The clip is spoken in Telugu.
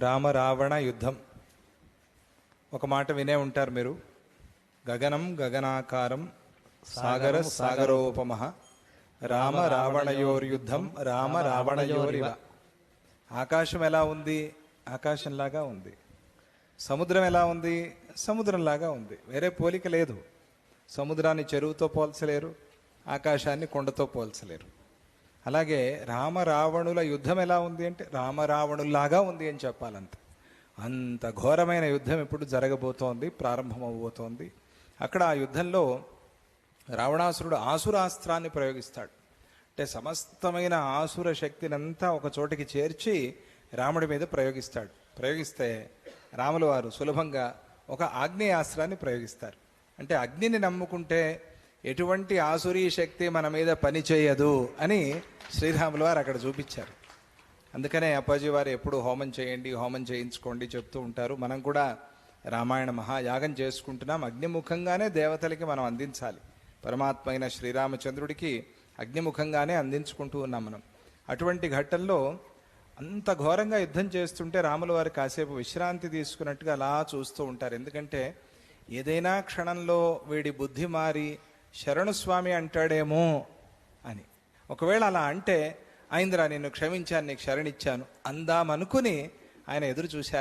రామ రావణ యుద్ధం. ఒక మాట వినే ఉంటారు మీరు. గగనం గగనాకారం సాగర సాగరోపమ రామ రావణయోర్యుద్ధం రామ రావణయోరివ ఆకాశం ఎలా ఉంది? ఆకాశంలాగా ఉంది. సముద్రం ఎలా ఉంది? సముద్రంలాగా ఉంది. వేరే పోలిక లేదు. సముద్రాన్ని చెరువుతో పోల్చలేరు ఆకాశాన్ని కొండతో పోల్చలేరు. అలాగే రామరావణుల యుద్ధం ఎలా ఉంది అంటే రామరావణుల్లాగా ఉంది అని చెప్పాలంత అంత ఘోరమైన యుద్ధం ఇప్పుడు జరగబోతోంది ప్రారంభమవబోతోంది అక్కడ ఆ యుద్ధంలో రావణాసురుడు ఆసురాస్త్రాన్ని ప్రయోగిస్తాడు. అంటే సమస్తమైన ఆసుర శక్తినంతా ఒక చోటికి చేర్చి రాముడి మీద ప్రయోగిస్తాడు. ప్రయోగిస్తే రాముల వారు సులభంగా ఒక ఆగ్నేయాస్త్రాన్ని ప్రయోగిస్తారు. అంటే అగ్నిని నమ్ముకుంటే ఎటువంటి ఆసురీ శక్తి మన మీద పని చేయదు అని శ్రీరాముల వారు అక్కడ చూపించారు. అందుకనే అప్పాజీ వారు ఎప్పుడు హోమం చేయండి హోమం చేయించుకోండి చెప్తూ ఉంటారు. మనం కూడా రామాయణ మహాయాగం చేసుకుంటున్నాం. అగ్నిముఖంగానే దేవతలకి మనం అందించాలి. పరమాత్మ అయిన శ్రీరామచంద్రుడికి అగ్నిముఖంగానే అందించుకుంటూ ఉన్నాం మనం. అటువంటి ఘట్టంలో అంత ఘోరంగా యుద్ధం చేస్తుంటే రాముల వారు కాసేపు విశ్రాంతి తీసుకున్నట్టుగా అలా చూస్తూ ఉంటారు. ఎందుకంటే ఏదైనా క్షణంలో వీడి బుద్ధి మారి శరణు స్వామి అంటాడేమో అని. ఒకవేళ అలా అంటే అయిందిరా నిన్ను క్షమించాను నీకు శరణిచ్చాను అందామనుకుని ఆయన ఎదురు చూశారు.